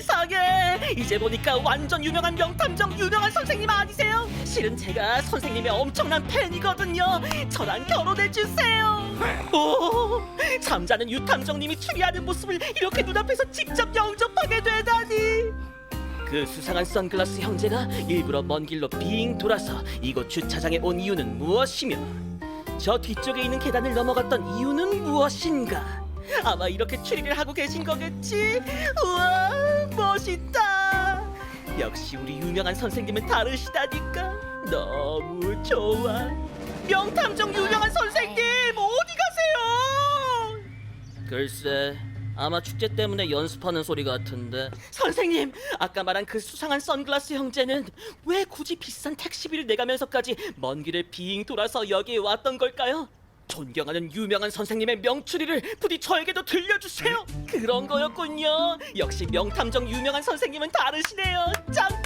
세상에 이제 보니까 완전 유명한 명탐정 유명한 선생님 아니세요? 실은 제가 선생님의 엄청난 팬이거든요. 저랑 결혼해 주세요. 오, 잠자는 유탐정님이 추리하는 모습을 이렇게 눈앞에서 직접 영접하게 되다니. 그 수상한 선글라스 형제가 일부러 먼 길로 빙 돌아서 이곳 주차장에 온 이유는 무엇이며 저 뒤쪽에 있는 계단을 넘어갔던 이유는 무엇인가? 아마 이렇게 추리를 하고 계신 거겠지? 우와 멋있다. 역시 우리 유명한 선생님은 다르시다니까. 너무 좋아. 명탐정 유명한 선생님 어디 가세요? 글쎄 아마 축제 때문에 연습하는 소리 같은데 선생님 아까 말한 그 수상한 선글라스 형제는 왜 굳이 비싼 택시비를 내가면서까지 먼 길을 빙 돌아서 여기에 왔던 걸까요? 존경하는 유명한 선생님의 명추리를 부디 저에게도 들려주세요. 그런 거였군요. 역시 명탐정 유명한 선생님은 다르시네요. 짱